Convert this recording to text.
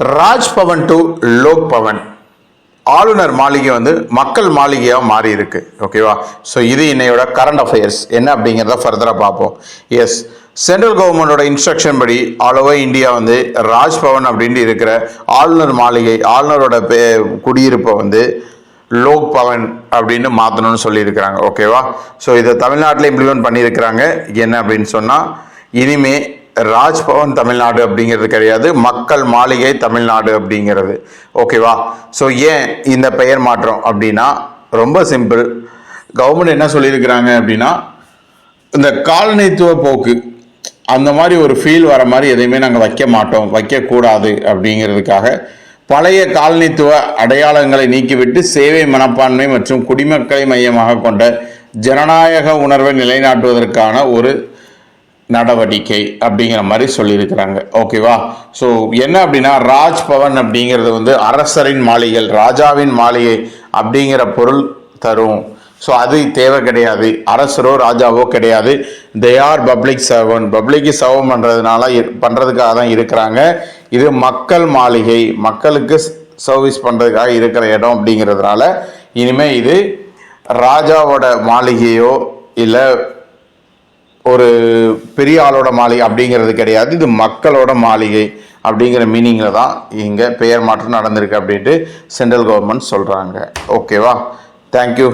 Raj Bhavan to Lok Pawan. ஆளுநர் மாளிகை வந்து மக்கள் மாளிகையாக மாறி இருக்கு. ஓகேவா ஸோ இது இன்னையோட கரண்ட் அஃபேர்ஸ் என்ன அப்படிங்கிறத ஃபர்தராக பார்ப்போம். எஸ் சென்ட்ரல் கவர்மெண்டோட இன்ஸ்ட்ரக்ஷன் படி ஆல் ஓவர் இந்தியா வந்து ராஜ்பவன் அப்படின்ட்டு இருக்கிற ஆளுநர் மாளிகை ஆளுநரோட பே- குடியிருப்பை வந்து லோக் பவன் அப்படின்னு மாற்றணும்னு சொல்லியிருக்கிறாங்க. ஓகேவா ஸோ இதை தமிழ்நாட்டில் இம்ப்ளிமெண்ட் பண்ணியிருக்கிறாங்க. என்ன அப்படின்னு சொன்னால் இனிமே ராஜ்பவன் தமிழ்நாடு அப்படிங்கிறது கிடையாது. மக்கள் மாளிகை தமிழ்நாடு அப்படிங்கிறது. ஓகேவா ஸோ ஏன் இந்த பெயர் மாற்றம் அப்படின்னா ரொம்ப சிம்பிள் கவர்மெண்ட் என்ன சொல்லியிருக்கிறாங்க அப்படின்னா இந்த காலனித்துவ போக்கு அந்த மாதிரி ஒரு ஃபீல் வர மாதிரி எதையுமே நாங்கள் வைக்க மாட்டோம் வைக்கக்கூடாது அப்படிங்கிறதுக்காக பழைய காலனித்துவ அடையாளங்களை நீக்கிவிட்டு சேவை மனப்பான்மை மற்றும் குடிமக்களை மையமாக கொண்ட ஜனநாயக உணர்வை நிலைநாட்டுவதற்கான ஒரு நடவடிக்கை அப்படிங்கிற மாதிரி சொல்லியிருக்கிறாங்க. ஓகேவா ஸோ என்ன அப்படின்னா ராஜ்பவன் அப்படிங்கிறது வந்து அரசரின் மாளிகை ராஜாவின் மாளிகை அப்படிங்கிற பொருள் தரும். ஸோ அது தேவை கிடையாது. அரசரோ ராஜாவோ கிடையாது. தே ஆர் பப்ளிக் சர்வன் பப்ளிக்கு சர்வம் பண்ணுறதுனால பண்ணுறதுக்காக தான் இருக்கிறாங்க. இது மக்கள் மாளிகை. மக்களுக்கு சர்வீஸ் பண்ணுறதுக்காக இருக்கிற இடம் அப்படிங்கிறதுனால இனிமேல் இது ராஜாவோட மாளிகையோ இல்லை ஒரு பெரிய ஆளோட மாளிகை அப்படிங்கிறது கிடையாது. இது மக்களோட மாளிகை அப்படிங்கிற மீனிங்கில் தான் இங்கே பெயர் மாற்றம் நடந்திருக்கு அப்படின்ட்டு சென்ட்ரல் கவர்மெண்ட் சொல்கிறாங்க ஓகேவா தேங்க்யூ